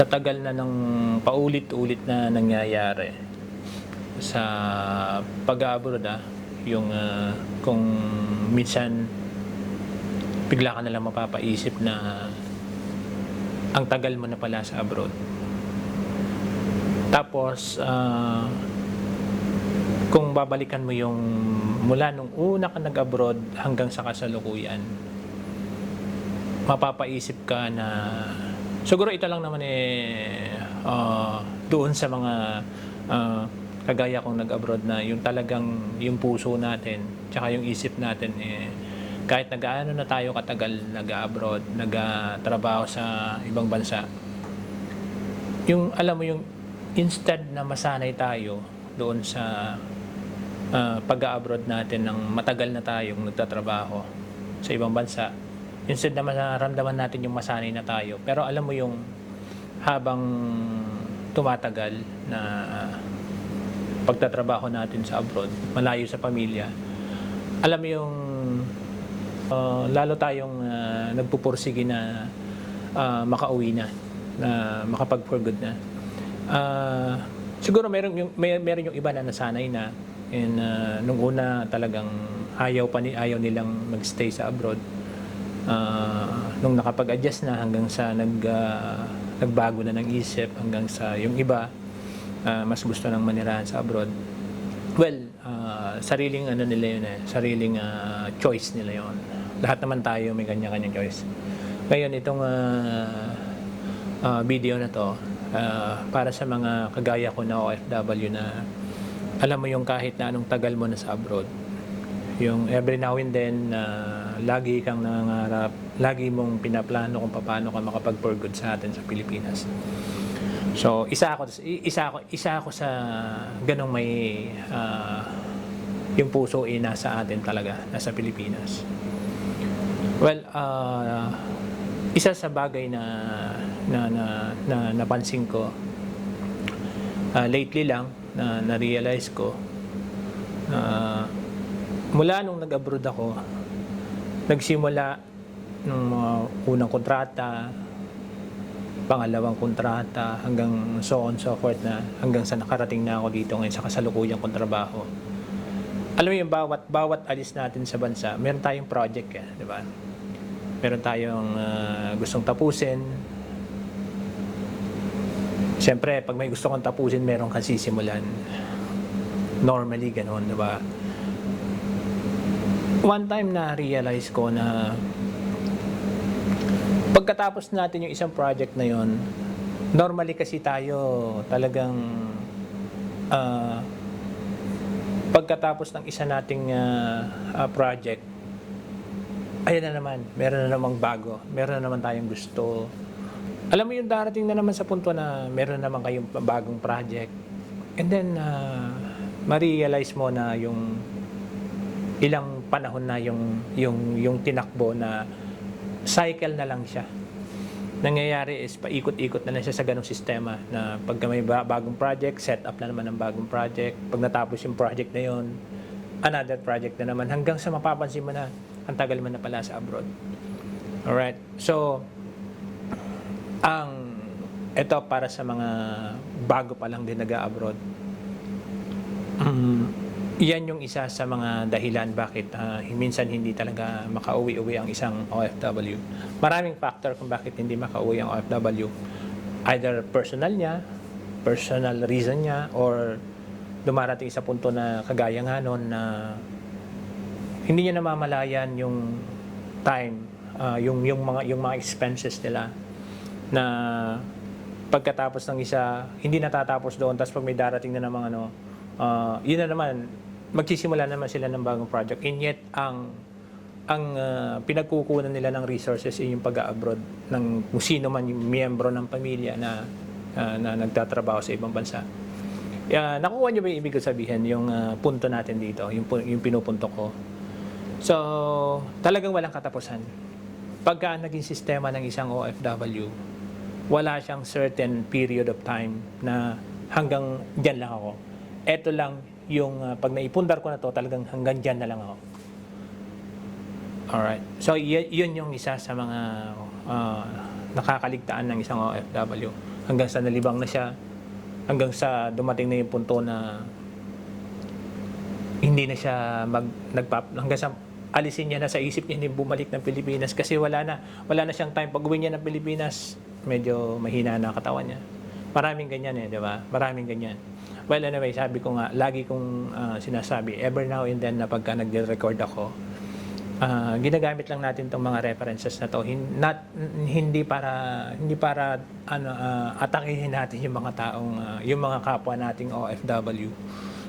sa tagal na ng paulit-ulit na nangyayari sa pag-abroad ah, yung ah, kung minsan bigla ka nalang mapapaisip na ang tagal mo na pala sa abroad. Tapos, ah, kung babalikan mo yung mula nung una ka nag-abroad hanggang sa kasalukuyan, mapapaisip ka na siguro ito lang naman eh ah, doon sa mga ah, kagaya kong nag-abroad na yung talagang yung puso natin tsaka yung isip natin eh kahit nag-ano na tayo katagal nag-abroad, nag-trabaho sa ibang bansa yung alam mo yung instead na masanay tayo doon sa ah, pag-abroad natin ng matagal na tayong nagtatrabaho sa ibang bansa instead na maramdaman natin yung masanay na tayo. Pero alam mo yung habang tumatagal na pagtatrabaho natin sa abroad malayo sa pamilya alam mo yung ah, lalo tayong ah, nagpupursige na ah, makauwi na na makapag for good na. Ah, siguro meron yung may, meron yung iba na nasanay na and ah, nung una talagang ayaw pa ni ayaw nilang magstay sa abroad Ah, nung nakapag-adjust na hanggang sa nag ah, nagbago na ng isip hanggang sa yung iba ah, mas gusto nang manirahan sa abroad. Well ah, sariling ano nila yun eh sariling ah, choice nila yun. Lahat naman tayo may kanya-kanyang choice. Ngayon itong ah, ah, video na to ah, para sa mga kagaya ko na OFW na alam mo yung kahit na anong tagal mo na sa abroad yung every now and then na lagi kang nangangarap lagi mong pinaplano kung paano ka makapag for good sa atin sa Pilipinas. So isa ako isa ako isa ako sa ganong may ah, yung puso ay nasa atin talaga nasa Pilipinas. Well ah, isa sa bagay na na na, na napansin ko ah, lately lang na na-realize ko na mula nung nag-abroad ako nagsimula ng mga unang kontrata pangalawang kontrata hanggang so on so forth na hanggang sa nakarating na ako dito ngayon sa kasalukuyang kontrabaho alam mo yung bawat bawat alis natin sa bansa meron tayong project eh, di ba meron tayong ah, gustong tapusin Siyempre, pag may gusto kang tapusin, meron kang sisimulan. Normally, ganoon, di ba? One time na realize ko na pagkatapos natin yung isang project na yon, normally kasi tayo talagang ah, pagkatapos ng isa nating ah, ah, project, ayan na naman, meron na namang bago, meron na naman tayong gusto, alam mo yung darating na naman sa punto na meron naman kayong bagong project. And then, uh, ma-realize mo na yung ilang panahon na yung, yung, yung tinakbo na cycle na lang siya. Nangyayari is paikot-ikot na lang siya sa ganong sistema na pagka may ba- bagong project, set up na naman ng bagong project. Pag natapos yung project na yon another project na naman hanggang sa mapapansin mo na ang tagal mo na pala sa abroad. Alright? So, ang ito para sa mga bago pa lang din nag-abroad. Mm, yan yung isa sa mga dahilan bakit ah, minsan hindi talaga makauwi-uwi ang isang OFW. Maraming factor kung bakit hindi makauwi ang OFW. Either personal niya, personal reason niya, or dumarating sa punto na kagaya nga noon na hindi niya namamalayan yung time, ah, yung yung mga yung mga expenses nila na pagkatapos ng isa, hindi natatapos doon. Tapos pag may darating na namang ano, ah, yun na naman, magsisimula naman sila ng bagong project. And yet, ang ang ah, pinagkukunan nila ng resources ay yung pag-abroad ng kung sino man yung miyembro ng pamilya na ah, na nagtatrabaho sa ibang bansa. Uh, nakuha niyo ba yung ibig sabihin, yung ah, punto natin dito, yung, yung pinupunto ko. So, talagang walang katapusan. Pagka naging sistema ng isang OFW, wala siyang certain period of time na hanggang dyan lang ako. Ito lang yung uh, pag naipundar ko na to, talagang hanggang dyan na lang ako. Alright. So, yun yung isa sa mga uh, nakakaligtaan ng isang OFW. Hanggang sa nalibang na siya, hanggang sa dumating na yung punto na hindi na siya mag nagpap hanggang sa alisin niya na sa isip niya hindi bumalik ng Pilipinas kasi wala na wala na siyang time pag uwi niya ng Pilipinas medyo mahina na katawan niya maraming ganyan eh di ba maraming ganyan well anyway sabi ko nga lagi kong ah, sinasabi ever now and then na pagka nagre-record ako ah, ginagamit lang natin tong mga references na to. Hin- not, hindi para hindi para ano ah, atakihin natin yung mga taong ah, yung mga kapwa nating OFW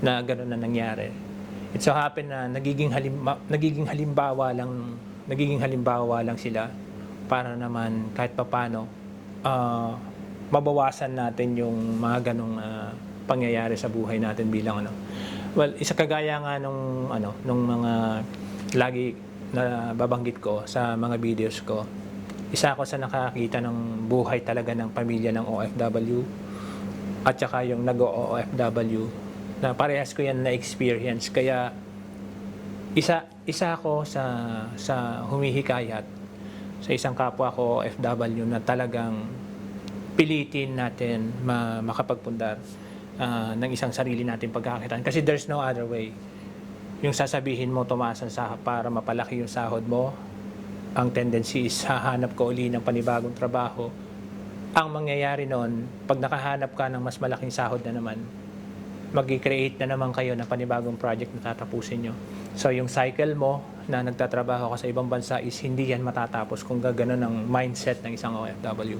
na gano'n na nangyari. It so happen na nagiging halimba, nagiging halimbawa lang nagiging halimbawa lang sila para naman kahit papano ah, mabawasan natin yung mga ganong ah, pangyayari sa buhay natin bilang ano. Well isa kagaya nga nung ano nung mga lagi na babanggit ko sa mga videos ko isa ako sa nakakita ng buhay talaga ng pamilya ng OFW at saka yung nag-OFW na parehas ko yan na experience kaya isa isa ako sa sa humihikayat sa isang kapwa ko OFW na talagang pilitin natin ma, makapagpundar ah, ng isang sarili natin pagkakitaan kasi there's no other way yung sasabihin mo tumaas ang sahod para mapalaki yung sahod mo ang tendency is hahanap ka uli ng panibagong trabaho ang mangyayari noon pag nakahanap ka ng mas malaking sahod na naman mag-create na naman kayo ng panibagong project na tatapusin nyo. So yung cycle mo na nagtatrabaho ka sa ibang bansa is hindi yan matatapos kung gano'n ang mindset ng isang OFW.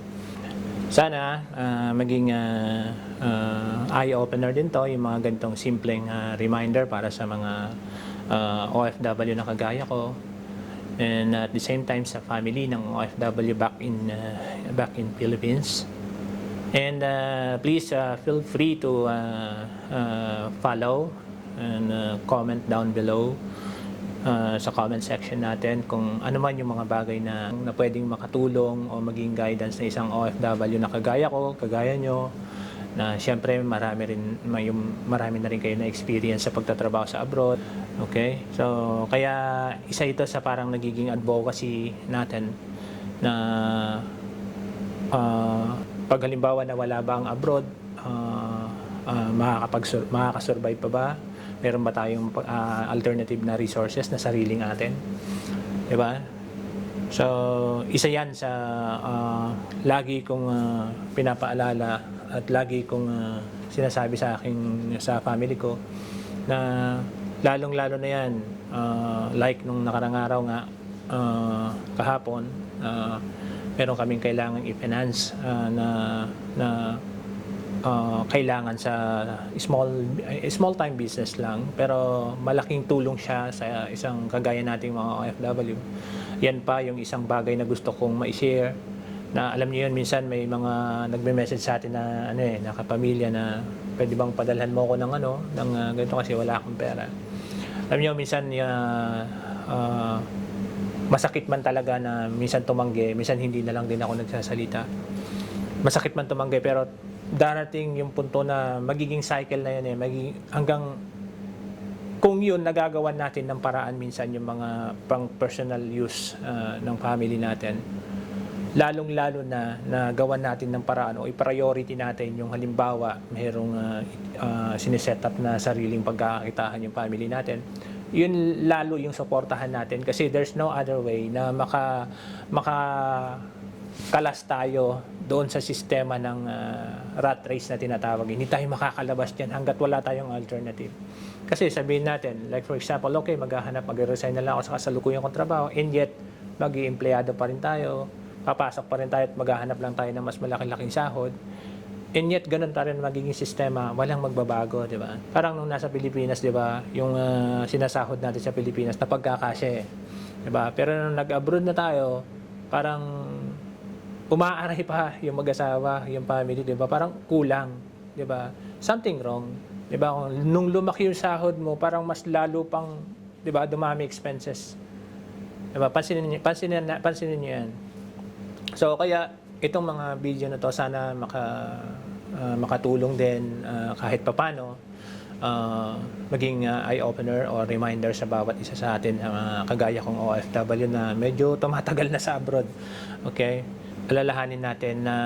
Sana ah, maging ah, ah, eye-opener din to yung mga ganitong simpleng ah, reminder para sa mga ah, OFW na kagaya ko and at the same time sa family ng OFW back in ah, back in Philippines. And uh, please uh, feel free to uh, uh, follow and uh, comment down below uh, sa comment section natin kung ano man yung mga bagay na, na pwedeng makatulong o maging guidance na isang OFW na kagaya ko, kagaya nyo, na siyempre marami rin may marami na rin kayo na experience sa pagtatrabaho sa abroad. Okay? So kaya isa ito sa parang nagiging advocacy natin na ah, pag halimbawa na wala ba ang abroad, ah, ah, makakapag makakasurvive pa ba? Meron ba tayong ah, alternative na resources na sariling atin? 'Di ba? So, isa 'yan sa ah, lagi kong ah, pinapaalala at lagi kong ah, sinasabi sa aking sa family ko na lalong-lalo na 'yan ah, like nung nakarang araw nga ah, kahapon ah, meron kaming kailangang i-finance ah, na na ah, kailangan sa small eh, small time business lang pero malaking tulong siya sa isang kagaya nating mga OFW. Yan pa yung isang bagay na gusto kong ma-share na alam niyo yun minsan may mga nagme-message sa atin na ano eh nakapamilya na pwede bang padalhan mo ako ng ano ng ah, ganito kasi wala akong pera. Alam niyo minsan ah, ah, masakit man talaga na minsan tumanggi, minsan hindi na lang din ako nagsasalita. Masakit man tumanggi pero darating yung punto na magiging cycle na yun eh, magiging, hanggang kung yun nagagawan natin ng paraan minsan yung mga pang personal use ah, ng family natin. Lalong-lalo na na gawan natin ng paraan o i-priority natin yung halimbawa mayroong uh, uh, sineset up na sariling pagkakakitaan yung family natin. Yun lalo yung suportahan natin kasi there's no other way na maka maka kalas tayo doon sa sistema ng uh, rat race na tinatawag. Hindi tayo makakalabas diyan hanggat wala tayong alternative. Kasi sabihin natin, like for example, okay, maghahanap, mag-resign na lang ako sa kasalukuyan kong trabaho, and yet, mag empleyado pa rin tayo, papasok pa rin tayo at maghahanap lang tayo ng mas malaki-laking sahod. And yet, ganun pa rin magiging sistema, walang magbabago, di ba? Parang nung nasa Pilipinas, di ba, yung ah, sinasahod natin sa Pilipinas, na pagkakasya eh. Di ba? Pero nung nag-abroad na tayo, parang umaaray pa yung mag-asawa, yung family, di ba? Parang kulang, di ba? Something wrong, di ba? Nung lumaki yung sahod mo, parang mas lalo pang, di ba, dumami expenses. Di ba? Pansinin niyo, pansinin, pansinin niyo yan. So, kaya itong mga video na to sana maka ah, makatulong din ah, kahit papano ah, maging ah, eye-opener or reminder sa bawat isa sa atin, ah, kagaya kong OFW na medyo tumatagal na sa abroad. Okay? Alalahanin natin na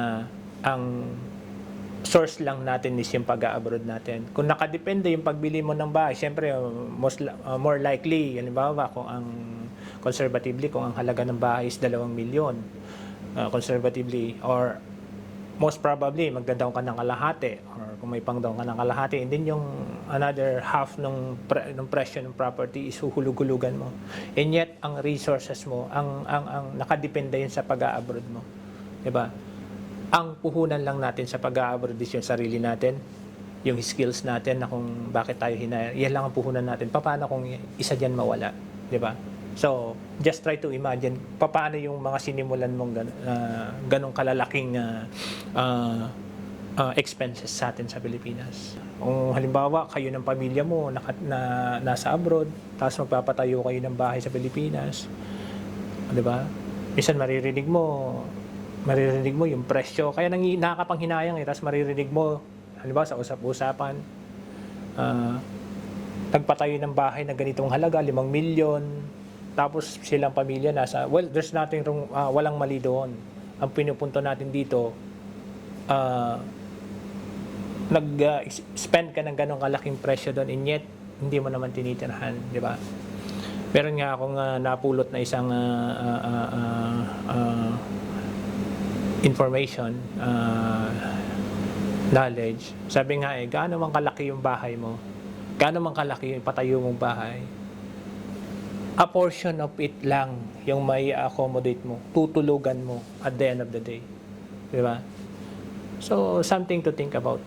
ang source lang natin is yung pag-abroad natin. Kung nakadepende yung pagbili mo ng bahay, syempre uh, most uh, more likely, halimbawa kung ang conservatively kung ang halaga ng bahay is 2 milyon uh, conservatively or most probably magda-down ka ng kalahati or kung may pang-down ka ng kalahati and then yung another half ng pre- ng presyo ng property is huhulug-hulugan mo and yet ang resources mo ang ang ang nakadepende yun sa pag-abroad mo 'di ba ang puhunan lang natin sa is yung sarili natin yung skills natin na kung bakit tayo hinayar yan lang ang puhunan natin paano kung isa diyan mawala 'di ba So, just try to imagine paano yung mga sinimulan mong gan, ah, ganong kalalaking ah, ah, ah, expenses sa atin sa Pilipinas. Kung halimbawa kayo ng pamilya mo naka, na, nasa abroad, tapos magpapatayo kayo ng bahay sa Pilipinas, 'di ba? Minsan maririnig mo, maririnig mo yung presyo. Kaya nang nakakapanghinayang eh, tapos maririnig mo, halimbawa sa usap-usapan, ah, nagpatayo ng bahay na ganitong halaga, 5 milyon, tapos silang pamilya nasa, well, there's nothing wrong, ah, walang mali doon. Ang pinupunto natin dito, ah, nag-spend ka ng ganong kalaking presyo doon, and yet, hindi mo naman tinitirahan, di ba? Meron nga akong ah, napulot na isang ah, ah, ah, ah, information, ah, knowledge. Sabi nga eh, gaano man kalaki yung bahay mo, gaano man kalaki yung patayo mong bahay, a portion of it lang yung may accommodate mo, tutulugan mo at the end of the day. Di ba? So, something to think about.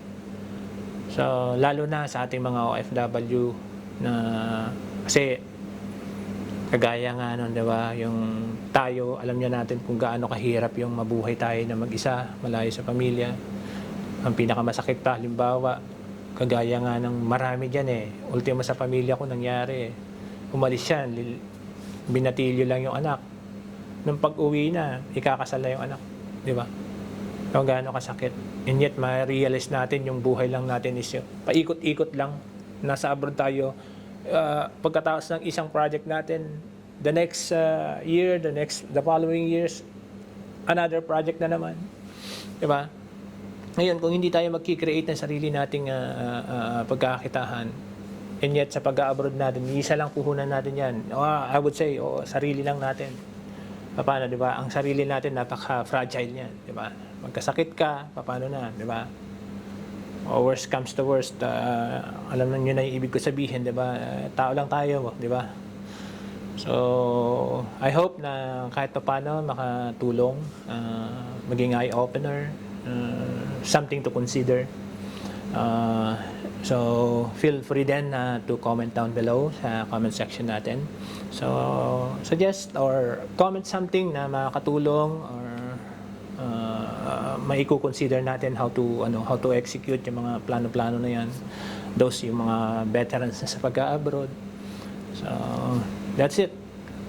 So, lalo na sa ating mga OFW na kasi kagaya nga nun, di ba, yung tayo, alam niya natin kung gaano kahirap yung mabuhay tayo na mag-isa, malayo sa pamilya. Ang pinakamasakit pa, halimbawa, kagaya nga ng marami dyan eh. Ultimo sa pamilya ko nangyari eh. Umalis siya, binatilyo lang yung anak. Nung pag-uwi na, ikakasal na yung anak. Di ba? Kung gaano kasakit. And yet, ma-realize natin yung buhay lang natin is yung paikot-ikot lang. Nasa abroad tayo. Uh, pagkatapos ng isang project natin, the next uh, year, the next, the following years, another project na naman. Di ba? Ngayon, kung hindi tayo mag-create ng sarili nating uh, uh, uh, pagkakakitaan, and yet sa pag-abroad natin, isa lang puhunan natin yan. Oh, I would say, oh, sarili lang natin. Paano, di ba? Ang sarili natin, napaka-fragile yan, di ba? Magkasakit ka, paano na, di ba? O worst comes to worst, uh, alam na nyo na yung ibig ko sabihin, di ba? Tao lang tayo, di ba? So, I hope na kahit pa paano makatulong, uh, maging eye-opener, uh, something to consider. Uh, so, feel free then uh, to comment down below sa comment section natin. So, suggest or comment something na makakatulong or maiko-consider natin how to ano how to execute yung mga plano-plano na yan. Those yung mga veterans na sa pag-abroad. So, that's it.